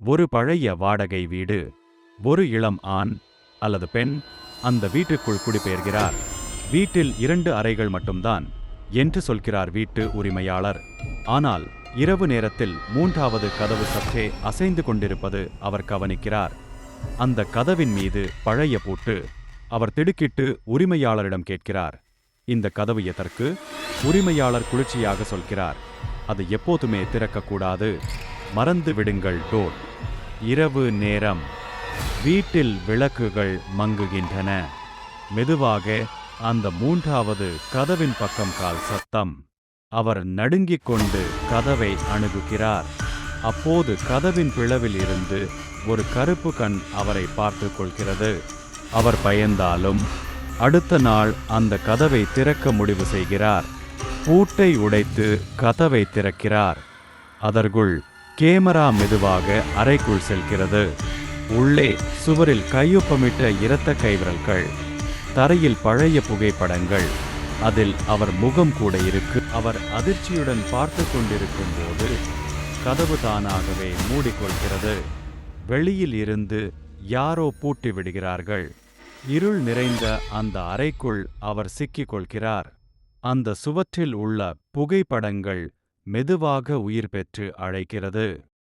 ஒரு பழைய வாடகை வீடு ஒரு இளம் ஆண் அல்லது பெண் அந்த வீட்டுக்குள் குடிபெயர்கிறார். வீட்டில் இரண்டு அறைகள் மட்டும்தான் என்று சொல்கிறார் வீட்டு உரிமையாளர். ஆனால் இரவு நேரத்தில் மூன்றாவது கதவு சற்றே அசைந்து கொண்டிருப்பது அவர் கவனிக்கிறார். அந்த கதவின் மீது பழைய பூட்டு அவர் திடுக்கிட்டு உரிமையாளரிடம் கேட்கிறார். இந்த கதவு எதற்கு? உரிமையாளர் குளிர்ச்சியாக சொல்கிறார். அது எப்போதுமே திறக்கக்கூடாது. மறந்து விடுங்கள் டோல். இரவு நேரம். வீட்டில் விளக்குகள் மங்குகின்றன. மெதுவாக அந்த மூன்றாவது கதவின் பக்கம் கால் சத்தம். அவர் நடுங்கிக் கொண்டு கதவை அணுகுகிறார். அப்போது கதவின் பிளவில் இருந்து ஒரு கருப்பு கண் அவரை பார்த்துக் கொள்கிறது. அவர் பயந்தாலும் அடுத்த நாள் அந்த கதவை திறக்க முடிவு செய்கிறார். பூட்டை உடைத்து கதவை திறக்கிறார். அதற்குள் கேமரா மெதுவாக அறைக்குள் செல்கிறது. உள்ளே சுவரில் கையொப்பமிட்ட இரத்த கைவிரல்கள் தரையில் பழைய புகைப்படங்கள். அதில் அவர் முகம் கூட இருக்கு. அவர் அதிர்ச்சியுடன் பார்த்து கொண்டிருக்கும் போது கதவு தானாகவே மூடிக்கொள்கிறது. வெளியில் இருந்து யாரோ பூட்டி விடுகிறார்கள். இருள் நிறைந்த அந்த அறைக்குள் அவர் சிக்கிக் கொள்கிறார். அந்த சுவற்றில் உள்ள புகைப்படங்கள் மெதுவாக உயிர் பெற்று அழைக்கிறது.